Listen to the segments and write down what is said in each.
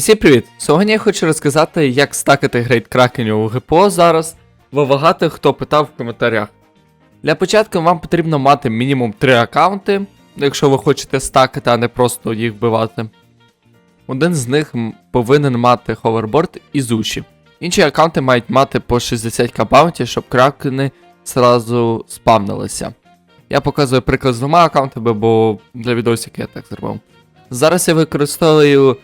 Усім привіт! Сьогодні я хочу розказати, як стакати грейд кракенів у ГПО зараз, бо багато хто питав в коментарях. Для початку вам потрібно мати мінімум 3 аккаунти, якщо ви хочете стакати, а не просто їх вбивати. Один з них повинен мати ховерборд і зуші. Інші аккаунти мають мати по 60к баунті, щоб кракени зразу спавнилися. Я показую приклад з двома аккаунтами, бо для відосів я так зробив. Зараз я використовую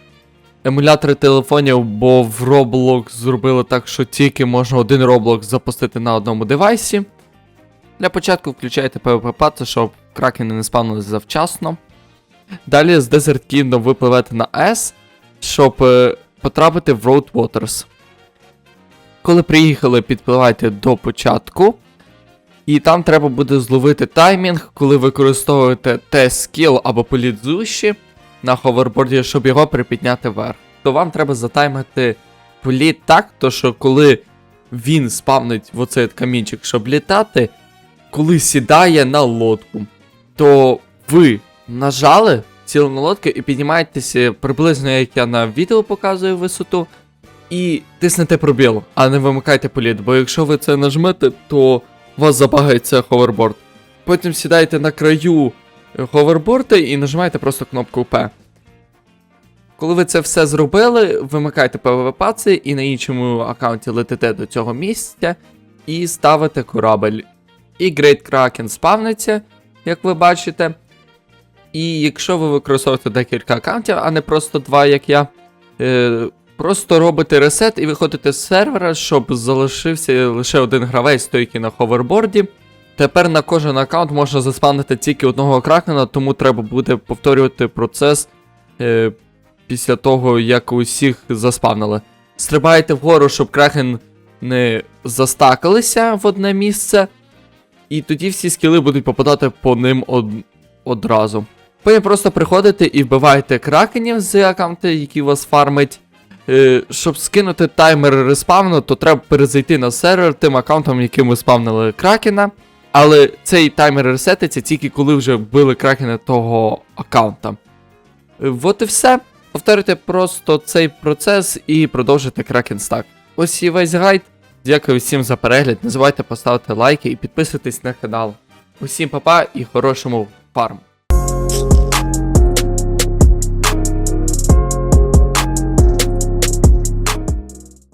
емулятори телефонів, бо в Roblox зробили так, що тільки можна один Roblox запустити на одному девайсі. Для початку включайте PvP пати, щоб кракени не спавнилися завчасно. Далі з Desert Kingdom ви на S, щоб е, потрапити в Road Waters. Коли приїхали, підпливайте до початку. І там треба буде зловити таймінг, коли використовуєте T-скіл або політ зуші на ховерборді, щоб його припідняти вверх. То вам треба затаймити політ так, то що коли він спавнить в оцей камінчик, щоб літати, коли сідає на лодку, то ви нажали цілу на лодку і піднімаєтеся приблизно, як я на відео показую висоту, і тиснете пробіл, а не вимикайте політ, бо якщо ви це нажмете, то у вас забагається ховерборд. Потім сідаєте на краю ховерборда і нажимаєте просто кнопку P. Коли ви це все зробили, вимикайте PvP і на іншому аккаунті летите до цього місця і ставите корабель. І Great Kraken спавниться, як ви бачите. І якщо ви використовуєте декілька аккаунтів, а не просто два, як я, е, просто робите ресет і виходите з сервера, щоб залишився лише один гравець стойки на ховерборді. Тепер на кожен аккаунт можна заспавнити тільки одного кракена, тому треба буде повторювати процес е, після того, як усіх заспавнили. Стрибаєте вгору, щоб кракен не застакалися в одне місце, і тоді всі скіли будуть попадати по ним од... одразу. Потім просто приходите і вбиваєте кракенів з аккаунту, який вас фармить. Е, щоб скинути таймер респавну, то треба перезайти на сервер тим аккаунтом, яким ви спавнили кракена. Але цей таймер ресетиться тільки коли вже вбили кракена того аккаунта. От і все. Повторюйте просто цей процес і продовжуйте кракен стак. Ось і весь гайд. Дякую всім за перегляд. Не забувайте поставити лайки і підписуйтесь на канал. Усім па-па і хорошому фарму.